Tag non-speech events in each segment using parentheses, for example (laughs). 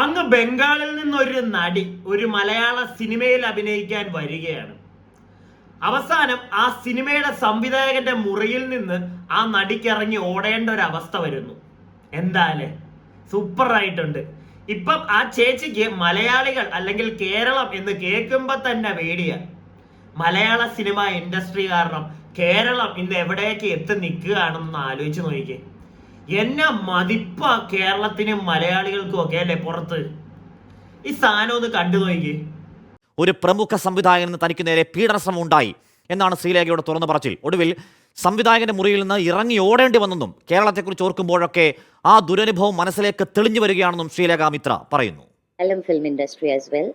അങ്ങ് ബംഗാളിൽ നിന്നൊരു നടി ഒരു മലയാള സിനിമയിൽ അഭിനയിക്കാൻ വരികയാണ്. അവസാനം ആ സിനിമയുടെ സംവിധായകന്റെ മുറിയിൽ നിന്ന് ആ നടിക്കിറങ്ങി ഓടേണ്ട ഒരു അവസ്ഥ വരുന്നു. എന്താല്ലേ? സൂപ്പർ ആയിട്ടുണ്ട്. ഇപ്പം ആ ചേച്ചിക്ക് മലയാളികൾ അല്ലെങ്കിൽ കേരളം എന്ന് കേൾക്കുമ്പോ തന്നെ വേടിയ മലയാള സിനിമ ഇൻഡസ്ട്രി കാരണം കേരളം ഇന്ന് എവിടേക്ക് എത്തി നിൽക്കുകയാണെന്ന് ആലോചിച്ച് നോക്കിക്കേ. എന്നെ മതിപ്പ കേരളത്തിനും മലയാളികൾക്കും ഒക്കെ അല്ലേ പുറത്ത്? ഈ സാധനം ഒന്ന് കണ്ടു നോക്കി. ഒരു പ്രമുഖ സംവിധായകന് തനിക്ക് നേരെ പീഡനശ്രമം ഉണ്ടായി എന്നാണ് ശ്രീലേഖയുടെ തുറന്നു പറച്ചിൽ. ഒടുവിൽ സംവിധായകന്റെ മുറിയിൽ നിന്ന് ഇറങ്ങി ഓടേണ്ടി വന്നെന്നും കേരളത്തെക്കുറിച്ച് ഓർക്കുമ്പോഴൊക്കെ ആ ദുരനുഭവം മനസ്സിലേക്ക് തെളിഞ്ഞു വരികയാണെന്നും ശ്രീലേഖ മിത്ര പറയുന്നു. Film industry as well.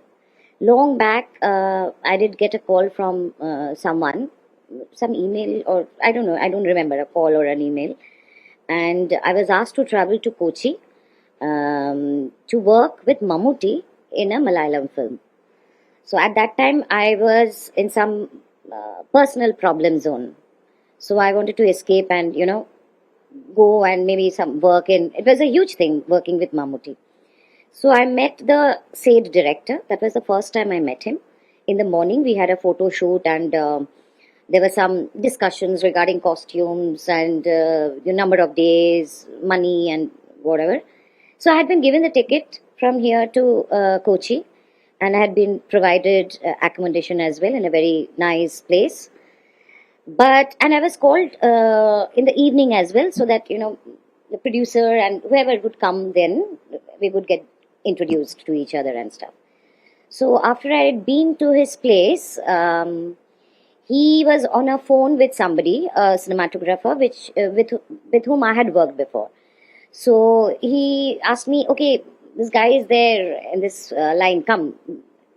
Long back, uh, I did get a call from uh, someone, some email or I don't know, I don't remember a call or an email, and I was asked to travel to Kochi um, to work with Mammootty in a Malayalam film. So at that time, I was in some uh, personal problem zone. So I wanted to escape and you know go and maybe some work in. It was a huge thing working with Mammootty. So I met the SAID director. That was the first time I met him. In the morning, we had a photo shoot, and um there were some discussions regarding costumes and uh, the number of days, money, and whatever. So I had been given the ticket from here to uh, Kochi, and I had been provided uh, accommodation as well in a very nice place. But and I was called uh, in the evening as well, so that you know the producer and whoever would come then we would get introduced to each other and stuff. So after I had been to his place, um, he was on a phone with somebody, a cinematographer, which uh, with with whom I had worked before. So he asked me, okay, this guy is there in this uh, line. Come,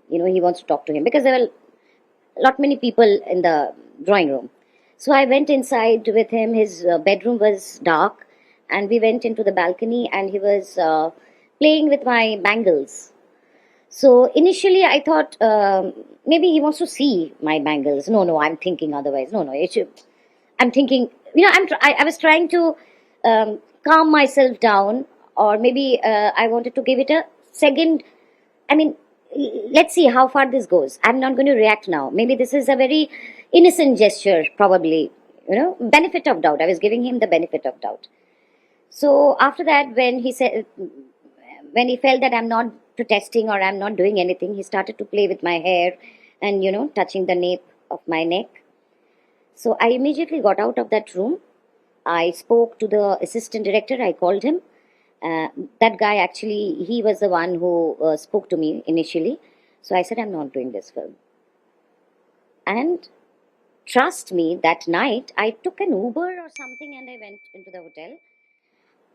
you know, he wants to talk to him because there were a lot many people in the drawing room. So I went inside with him. His uh, bedroom was dark, and we went into the balcony, and he was uh, playing with my bangles. So initially, I thought um, maybe he wants to see my bangles. No, no, I'm thinking otherwise. No, no, should. I'm thinking, you know, I'm. I, I was trying to um, calm myself down, or maybe uh, I wanted to give it a second. I mean, let's see how far this goes. I'm not going to react now. Maybe this is a very innocent gesture, probably. You know, benefit of doubt. I was giving him the benefit of doubt. So after that, when he said, when he felt that I'm not protesting or I'm not doing anything, he started to play with my hair and, you know, touching the nape of my neck. So I immediately got out of that room. I spoke to the assistant director. I called him. Uh, that guy actually, he was the one who uh, spoke to me initially. So I said, I'm not doing this film. And trust me, that night I took an Uber or something and I went into the hotel.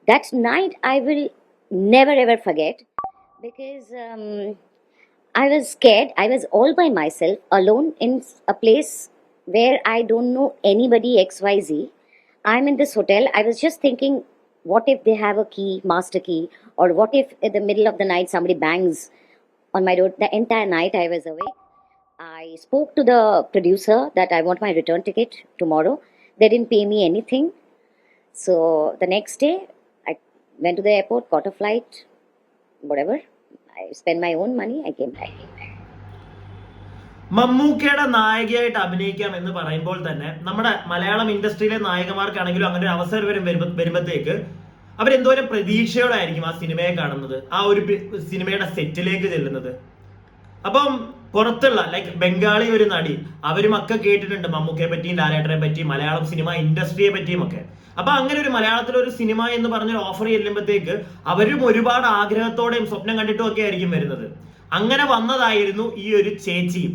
That night I will never ever forget because um, I was scared. I was all by myself, alone in a place where I don't know anybody XYZ. I'm in this hotel. I was just thinking, what if they have a key, master key, or what if in the middle of the night somebody bangs on my door? The entire night I was awake. I spoke to the producer that I want my return ticket tomorrow. They didn't pay me anything. So the next day, went to the airport, got a flight, whatever. I spent my own money. I came back. മമ്മൂക്കയുടെ നായികയായിട്ട് അഭിനയിക്കാം എന്ന് പറയുമ്പോൾ തന്നെ നമ്മുടെ മലയാളം ഇൻഡസ്ട്രിയിലെ നായകന്മാർക്കാണെങ്കിലും അങ്ങനെ ഒരു അവസരം വരും വരുമ്പോഴത്തേക്ക് അവരെന്തോരം പ്രതീക്ഷയോടെ ആയിരിക്കും ആ സിനിമയെ കാണുന്നത് ആ ഒരു സിനിമയുടെ സെറ്റിലേക്ക് ചെല്ലുന്നത് അപ്പം പുറത്തുള്ള ലൈക്ക് ബംഗാളി ഒരു നടി അവരും ഒക്കെ കേട്ടിട്ടുണ്ട് മമ്മൂക്കയെ പറ്റിയും ലാലേട്ടനെ പറ്റിയും മലയാളം സിനിമ ഇൻഡസ്ട്രിയെ പറ്റിയും ഒക്കെ അപ്പൊ അങ്ങനെ ഒരു മലയാളത്തിലെ ഒരു സിനിമ എന്ന് പറഞ്ഞൊരു ഓഫർ ചെല്ലുമ്പോഴത്തേക്ക് അവരും ഒരുപാട് ആഗ്രഹത്തോടെയും സ്വപ്നം കണ്ടിട്ടും ഒക്കെ ആയിരിക്കും വരുന്നത്. അങ്ങനെ വന്നതായിരുന്നു ഈ ഒരു ചേച്ചിയും.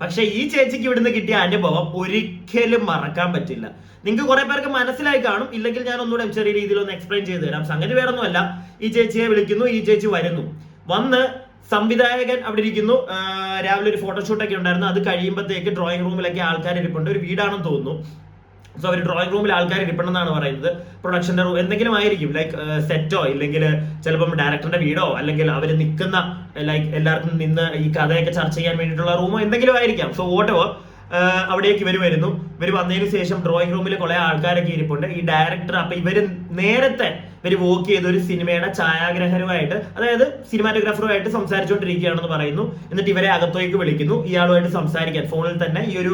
പക്ഷെ ഈ ചേച്ചിക്ക് ഇവിടുന്ന് കിട്ടിയ അനുഭവം ഒരിക്കലും മറക്കാൻ പറ്റില്ല. നിങ്ങൾക്ക് കുറെ പേർക്ക് മനസ്സിലായി കാണും. ഇല്ലെങ്കിൽ ഞാൻ ഒന്നുകൂടെ ചെറിയ രീതിയിൽ ഒന്ന് എക്സ്പ്ലെയിൻ ചെയ്തു തരാം. സംഗതി വേറൊന്നുമല്ല. ഈ ചേച്ചിയെ വിളിക്കുന്നു ഈ ചേച്ചി വരുന്നു. വന്ന് സംവിധായകൻ അവിടെ ഇരിക്കുന്നു. രാവിലെ ഒരു ഫോട്ടോഷൂട്ടൊക്കെ ഉണ്ടായിരുന്നു. അത് കഴിയുമ്പോഴത്തേക്ക് ഡ്രോയിങ് റൂമിലൊക്കെ ആൾക്കാർ ഇരിപ്പുണ്ട് ഒരു വീടാണെന്ന് തോന്നുന്നു. സോ അവർ ഡ്രോയിങ് റൂമിൽ ആൾക്കാർ ഇരിപ്പുണ്ടെന്നാണ് പറയുന്നത്. പ്രൊഡക്ഷന്റെ റൂം എന്തെങ്കിലും ആയിരിക്കും. ലൈക്ക് സെറ്റോ ഇല്ലെങ്കിൽ ചിലപ്പം ഡയറക്ടറിന്റെ വീടോ അല്ലെങ്കിൽ അവർ നിൽക്കുന്ന ലൈക്ക് എല്ലാവർക്കും നിന്ന് ഈ കഥയൊക്കെ ചർച്ച ചെയ്യാൻ വേണ്ടിയിട്ടുള്ള റൂമോ എന്തെങ്കിലും ആയിരിക്കാം. സോ വോട്ടോ അവിടേക്ക് ഇവർ വരുന്നു ഇവർ വന്നതിന് ശേഷം ഡ്രോയിങ് റൂമിൽ കുറെ ആൾക്കാരൊക്കെ ഇരിപ്പുണ്ട്. ഈ ഡയറക്ടർ അപ്പൊ ഇവർ നേരത്തെ ഇവർ വോക്ക് ചെയ്ത ഒരു സിനിമയുടെ ഛായാഗ്രഹരുമായിട്ട് അതായത് സിനിമാറ്റോഗ്രാഫറുമായിട്ട് സംസാരിച്ചുകൊണ്ടിരിക്കുകയാണെന്ന് പറയുന്നു. എന്നിട്ട് ഇവരെ അകത്തേക്ക് വിളിക്കുന്നു. ഇയാളുമായിട്ട് സംസാരിക്കാൻ. ഫോണിൽ തന്നെ ഈ ഒരു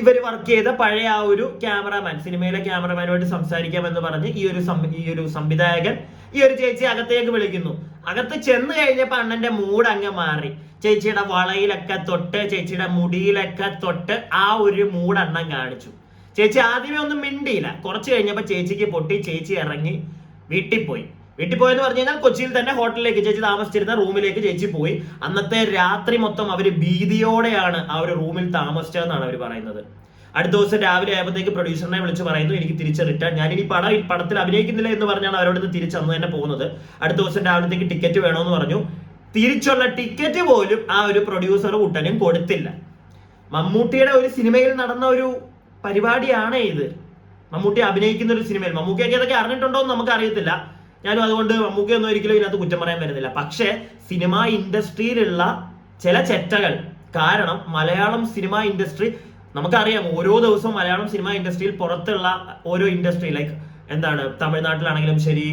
ഇവർ വർക്ക് ചെയ്ത പഴയ ആ ഒരു ക്യാമറാമാൻ സിനിമയിലെ ക്യാമറമാനുമായിട്ട് സംസാരിക്കാമെന്ന് പറഞ്ഞ് ഈ ഒരു ഈ ഒരു സംവിധായകൻ ഈ ഒരു ചേച്ചി അകത്തേക്ക് വിളിക്കുന്നു. അകത്ത് ചെന്ന് കഴിഞ്ഞപ്പോൾ അണ്ണന്റെ മൂഡ് അങ്ങ് മാറി. ചേച്ചിയുടെ വളയിലൊക്കെ തൊട്ട് ചേച്ചിയുടെ മുടിയിലൊക്കെ തൊട്ട് ആ ഒരു മൂഡ് അണ്ണൻ കാണിച്ചു. ചേച്ചി ആദ്യമേ ഒന്നും മിണ്ടിയില്ല. കുറച്ച് കഴിഞ്ഞപ്പോൾ ചേച്ചിക്ക് പൊട്ടി ചേച്ചി ഇറങ്ങി വീട്ടിൽ പോയി. വീട്ടിൽ പോയെന്ന് പറഞ്ഞു കഴിഞ്ഞാൽ കൊച്ചിയിൽ തന്നെ ഹോട്ടലിലേക്ക് ചേച്ചി താമസിച്ചിരുന്ന റൂമിലേക്ക് ചേച്ചി പോയി. അന്നത്തെ രാത്രി മൊത്തം അവർ ഭീതിയോടെയാണ് ആ ഒരു റൂമിൽ താമസിച്ചതെന്നാണ് അവർ പറയുന്നത്. അടുത്ത ദിവസം രാവിലെ ആയപ്പോഴത്തേക്ക് പ്രൊഡ്യൂസറിനെ വിളിച്ച് പറയുന്നു എനിക്ക് തിരിച്ച് റിട്ടേൺ. ഞാൻ ഇനി പടം പടത്തിൽ അഭിനയിക്കുന്നില്ല എന്ന് പറഞ്ഞാണ് അവരോട് തിരിച്ച് അന്ന് തന്നെ പോകുന്നത്. അടുത്ത ദിവസം രാവിലത്തേക്ക് ടിക്കറ്റ് വേണമെന്ന് പറഞ്ഞു. തിരിച്ചുള്ള ടിക്കറ്റ് പോലും ആ ഒരു പ്രൊഡ്യൂസർ കുട്ടനും കൊടുത്തില്ല. മമ്മൂട്ടിയുടെ ഒരു സിനിമയിൽ നടന്ന ഒരു പരിപാടിയാണ് ഇത്. മമ്മൂട്ടി അഭിനയിക്കുന്ന ഒരു സിനിമയിൽ മമ്മൂക്കിയൊക്കെ ഇതൊക്കെ അറിഞ്ഞിട്ടുണ്ടോ എന്ന് നമുക്ക് അറിയത്തില്ല ഞാനും അതുകൊണ്ട് മമ്മൂക്കി ഒന്നും ഒരിക്കലും ഇതിനകത്ത് കുറ്റം പറയാൻ വരുന്നില്ല. പക്ഷേ സിനിമാ ഇൻഡസ്ട്രിയിലുള്ള ചില ചെറ്റകൾ കാരണം മലയാളം സിനിമാ ഇൻഡസ്ട്രി നമുക്കറിയാം ഓരോ ദിവസവും മലയാളം സിനിമാ ഇൻഡസ്ട്രിയിൽ പുറത്തുള്ള ഓരോ ഇൻഡസ്ട്രി ലൈക്ക് എന്താണ് തമിഴ്നാട്ടിലാണെങ്കിലും ശരി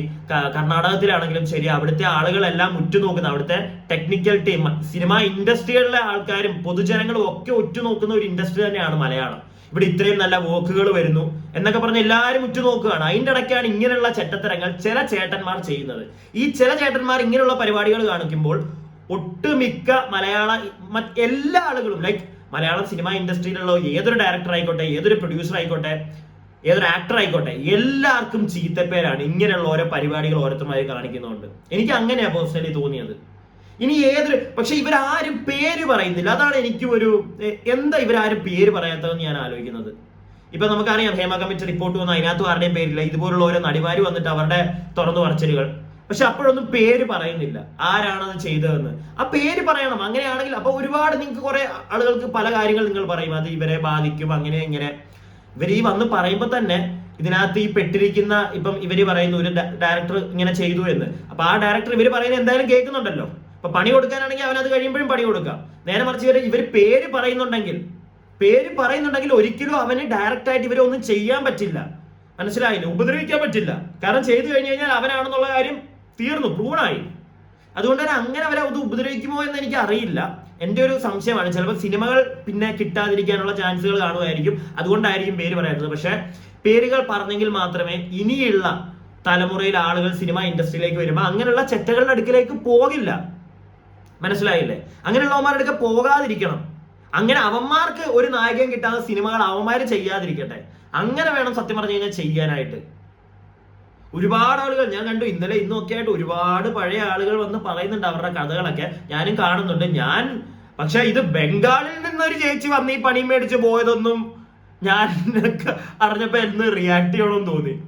കർണാടകത്തിലാണെങ്കിലും ശരി അവിടുത്തെ ആളുകളെല്ലാം ഉറ്റുനോക്കുന്ന അവിടുത്തെ ടെക്നിക്കൽ ടീം സിനിമാ ഇൻഡസ്ട്രികളിലെ ആൾക്കാരും പൊതുജനങ്ങളും ഒക്കെ ഉറ്റുനോക്കുന്ന ഒരു ഇൻഡസ്ട്രി തന്നെയാണ് മലയാളം. ഇവിടെ ഇത്രയും നല്ല വോക്കുകൾ വരുന്നു എന്നൊക്കെ പറഞ്ഞ് എല്ലാവരും ഉറ്റുനോക്കുകയാണ്. അതിന്റെ ഇടയ്ക്കാണ് ഇങ്ങനെയുള്ള ചെറ്റത്തരങ്ങൾ ചില ചേട്ടന്മാർ ചെയ്യുന്നത്. ഈ ചില ചേട്ടന്മാർ ഇങ്ങനെയുള്ള പരിപാടികൾ കാണിക്കുമ്പോൾ ഒട്ടുമിക്ക മലയാള എല്ലാ ആളുകളും ലൈക്ക് മലയാള സിനിമ ഇൻഡസ്ട്രിയിലുള്ള ഏതൊരു ഡയറക്ടർ ആയിക്കോട്ടെ ഏതൊരു പ്രൊഡ്യൂസർ ആയിക്കോട്ടെ ഏതൊരു ആക്ടർ ആയിക്കോട്ടെ എല്ലാവർക്കും ചീത്തപ്പേരാണ് ഇങ്ങനെയുള്ള ഓരോ പരിപാടികൾ ഓരോരുത്തരുമായി കാണിക്കുന്നുണ്ട് എനിക്ക് അങ്ങനെയാണ് പേഴ്സണലി തോന്നിയത്. ഇനി ഏതൊരു പക്ഷെ ഇവരാരും പേര് പറയുന്നില്ല. അതാണ് എനിക്കും ഒരു എന്താ ഇവരാരും പേര് പറയാത്തതെന്ന് ഞാൻ ആലോചിക്കുന്നത്. ഇപ്പൊ നമുക്കറിയാം ഹേമ കമ്മിറ്റി റിപ്പോർട്ട് വന്ന. അതിനകത്ത് ആരുടെയും പേരില്ല. ഇതുപോലുള്ള ഓരോ നടിമാര് വന്നിട്ട് അവരുടെ തുറന്നു പറച്ചിലുകൾ. പക്ഷെ അപ്പോഴൊന്നും പേര് പറയുന്നില്ല. ആരാണത് ചെയ്തതെന്ന്. ആ പേര് പറയണം. അങ്ങനെയാണെങ്കിൽ അപ്പൊ ഒരുപാട് നിങ്ങൾക്ക് കുറെ ആളുകൾക്ക് പല കാര്യങ്ങൾ നിങ്ങൾ പറയും. അത് ഇവരെ ബാധിക്കും. അങ്ങനെ ഇങ്ങനെ. ഇവർ ഈ വന്ന് പറയുമ്പോൾ തന്നെ ഇതിനകത്ത് ഈ പെട്ടിരിക്കുന്ന ഇപ്പം ഇവർ പറയുന്നു ഒരു ഡയറക്ടർ ഇങ്ങനെ ചെയ്തു എന്ന്. അപ്പൊ ആ ഡയറക്ടർ ഇവർ പറയുന്നത് എന്തായാലും കേൾക്കുന്നുണ്ടല്ലോ. അപ്പൊ പണി കൊടുക്കാനാണെങ്കിൽ അവൻ അത് കഴിയുമ്പോഴും പണി കൊടുക്കാം. നേരെ മറിച്ച് ഇവർ പേര് പറയുന്നുണ്ടെങ്കിൽ പേര് പറയുന്നുണ്ടെങ്കിൽ ഒരിക്കലും അവന് ഡയറക്റ്റ് ആയിട്ട് ഇവരെ ഒന്നും ചെയ്യാൻ പറ്റില്ല. മനസ്സിലായില്ല? ഉപദ്രവിക്കാൻ പറ്റില്ല. കാരണം ചെയ്തു കഴിഞ്ഞു കഴിഞ്ഞാൽ അവനാണെന്നുള്ള കാര്യം തീർന്നു പ്രൂണായി. അതുകൊണ്ട് തന്നെ അങ്ങനെ അവരെ അത് ഉപദ്രവിക്കുമോ എന്ന് എനിക്ക് അറിയില്ല. എന്റെ ഒരു സംശയമാണ്. ചിലപ്പോൾ സിനിമകൾ പിന്നെ കിട്ടാതിരിക്കാനുള്ള ചാൻസുകൾ കാണുമായിരിക്കും. അതുകൊണ്ടായിരിക്കും പേര് പറയുന്നത് പക്ഷേ പേരുകൾ പറഞ്ഞെങ്കിൽ മാത്രമേ ഇനിയുള്ള തലമുറയിൽ ആളുകൾ സിനിമ ഇൻഡസ്ട്രിയിലേക്ക് വരുമ്പോൾ അങ്ങനെയുള്ള ചെറ്റകളുടെ അടുക്കിലേക്ക് പോകില്ല. മനസ്സിലായില്ലേ? അങ്ങനെയുള്ളവന്മാരുടെ അടുക്ക പോകാതിരിക്കണം. അങ്ങനെ അവന്മാർക്ക് ഒരു നായകൻ കിട്ടാത്ത സിനിമകൾ അവന്മാര് ചെയ്യാതിരിക്കട്ടെ. അങ്ങനെ വേണം സത്യം പറഞ്ഞു കഴിഞ്ഞാൽ ചെയ്യാനായിട്ട്. ഒരുപാട് ആളുകൾ ഞാൻ കണ്ടു ഇന്നലെ ഇന്നൊക്കെ ആയിട്ട് ഒരുപാട് പഴയ ആളുകൾ വന്ന് പറയുന്നുണ്ട് അവരുടെ കഥകളൊക്കെ. ഞാനും കാണുന്നുണ്ട്. ഞാൻ പക്ഷെ ഇത് ബംഗാളിൽ നിന്നൊരു ചേച്ചി വന്ന് ഈ പണി മേടിച്ച് പോയതൊന്നും ഞാൻ (laughs) അറിഞ്ഞപ്പോ എന്ന് റിയാക്ട് ചെയ്യണമെന്ന് തോന്നി.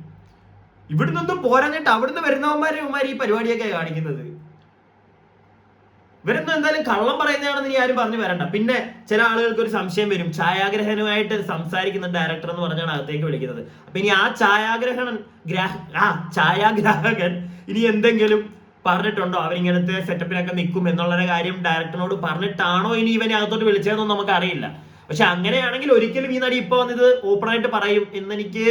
ഇവിടുന്നൊന്നും പോരാഞ്ഞിട്ട് അവിടുന്ന് വരുന്നവന്മാരെ ഈ പരിപാടിയൊക്കെ കാണിക്കുന്നത്. ഇവരൊന്നും എന്തായാലും കള്ളം പറയുന്നതാണെന്ന് ഇനി ആരും പറഞ്ഞു വരണ്ട. പിന്നെ ചില ആളുകൾക്ക് ഒരു സംശയം വരും. ഛായാഗ്രഹനുമായിട്ട് സംസാരിക്കുന്ന ഡയറക്ടർ എന്ന് പറഞ്ഞാണ് അകത്തേക്ക് വിളിക്കുന്നത്. അപ്പൊ ഇനി ആ ഛായാഗ്രഹണൻ ഗ്രാഹ ആ ഛായാഗ്രാഹകൻ ഇനി എന്തെങ്കിലും പറഞ്ഞിട്ടുണ്ടോ? അവരിങ്ങനത്തെ സെറ്റപ്പിനൊക്കെ നിൽക്കും എന്നുള്ള കാര്യം ഡയറക്ടറിനോട് പറഞ്ഞിട്ടാണോ ഇനി ഇവനെ അകത്തോട്ട് വിളിച്ചതെന്നൊന്നും നമുക്ക് അറിയില്ല പക്ഷെ അങ്ങനെയാണെങ്കിൽ ഒരിക്കലും ഈ നടി ഇപ്പൊ വന്നിത് ഓപ്പൺ ആയിട്ട് പറയും എന്നെനിക്ക്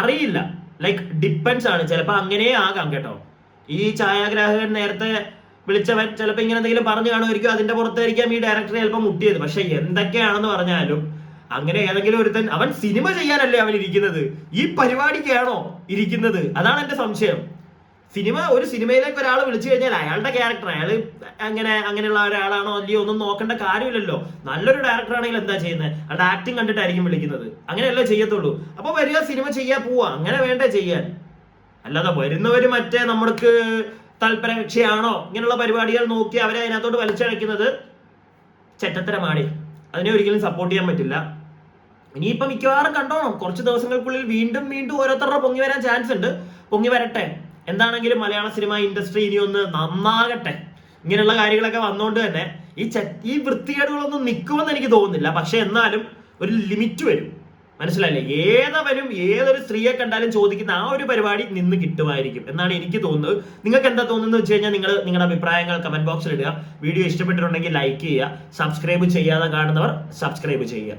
അറിയില്ല. ലൈക്ക് ഡിപ്പെൻസ് ആണ്. ചിലപ്പോൾ അങ്ങനെ ആകാം കേട്ടോ. ഈ ഛായാഗ്രാഹകൻ നേരത്തെ വിളിച്ചവൻ ചിലപ്പോൾ ഇങ്ങനെ എന്തെങ്കിലും പറഞ്ഞു കാണുമായിരിക്കും അതിന്റെ പുറത്തായിരിക്കാം ഈ ഡയറക്ടറെ ചിലപ്പോൾ മുട്ടിയത്. പക്ഷെ എന്തൊക്കെയാണെന്ന് പറഞ്ഞാലും അങ്ങനെ ഏതെങ്കിലും ഒരുത്തൻ അവൻ സിനിമ ചെയ്യാനല്ലേ അവൻ ഇരിക്കുന്നത്. ഈ പരിപാടിക്കാണോ ഇരിക്കുന്നത്? അതാണ് എന്റെ സംശയം. സിനിമ ഒരു സിനിമയിലേക്ക് ഒരാൾ വിളിച്ചു കഴിഞ്ഞാൽ അയാളുടെ ക്യാരക്ടർ അയാൾ അങ്ങനെ അങ്ങനെയുള്ള ഒരാളാണോ അല്ലയോ ഒന്നും നോക്കേണ്ട കാര്യമില്ലല്ലോ. നല്ലൊരു ഡയറക്ടർ ആണെങ്കിൽ എന്താ ചെയ്യുന്നത്? അയാളുടെ ആക്ടിങ് കണ്ടിട്ടായിരിക്കും വിളിക്കുന്നത്. അങ്ങനെയല്ലേ ചെയ്യത്തുള്ളൂ. അപ്പൊ വരിക സിനിമ ചെയ്യാ പോവാ. അങ്ങനെ വേണ്ടേ ചെയ്യാൻ. അല്ലാതെ വരുന്നവര് മറ്റേ നമ്മൾക്ക് താല്പര്യകക്ഷിയാണോ? ഇങ്ങനെയുള്ള പരിപാടികൾ നോക്കി അവരെ അതിനകത്തോട്ട് വലിച്ചഴക്കുന്നത് ചെറ്റത്തരമാണ് അതിനെ ഒരിക്കലും സപ്പോർട്ട് ചെയ്യാൻ പറ്റില്ല. ഇനിയിപ്പം മിക്കവാറും കണ്ടോണം. കുറച്ച് ദിവസങ്ങൾക്കുള്ളിൽ വീണ്ടും വീണ്ടും ഓരോരുത്തരുടെ പൊങ്ങി വരാൻ ചാൻസ് ഉണ്ട്. പൊങ്ങി വരട്ടെ. എന്താണെങ്കിലും മലയാള സിനിമ ഇൻഡസ്ട്രി ഇനി ഒന്ന് നന്നാകട്ടെ. ഇങ്ങനെയുള്ള കാര്യങ്ങളൊക്കെ വന്നുകൊണ്ട് തന്നെ ഈ ഈ വൃത്തികേടുകളൊന്നും നിൽക്കുമെന്ന് എനിക്ക് തോന്നുന്നില്ല. പക്ഷെ എന്നാലും ഒരു ലിമിറ്റ് വരും. മനസ്സിലായില്ലേ? ഏതവരും ഏതൊരു സ്ത്രീയെ കണ്ടാലും ചോദിക്കുന്ന ആ ഒരു പരിപാടി നിന്ന് കിട്ടുമായിരിക്കും. എന്നാണ് എനിക്ക് തോന്നുന്നത്. നിങ്ങൾക്ക് എന്താ തോന്നുന്നത് വെച്ച് കഴിഞ്ഞാൽ നിങ്ങൾ നിങ്ങളുടെ അഭിപ്രായങ്ങൾ കമന്റ് ബോക്സിൽ ഇടുക. വീഡിയോ ഇഷ്ടപ്പെട്ടിട്ടുണ്ടെങ്കിൽ ലൈക്ക് ചെയ്യുക. സബ്സ്ക്രൈബ് ചെയ്യാതെ കാണുന്നവർ സബ്സ്ക്രൈബ് ചെയ്യുക.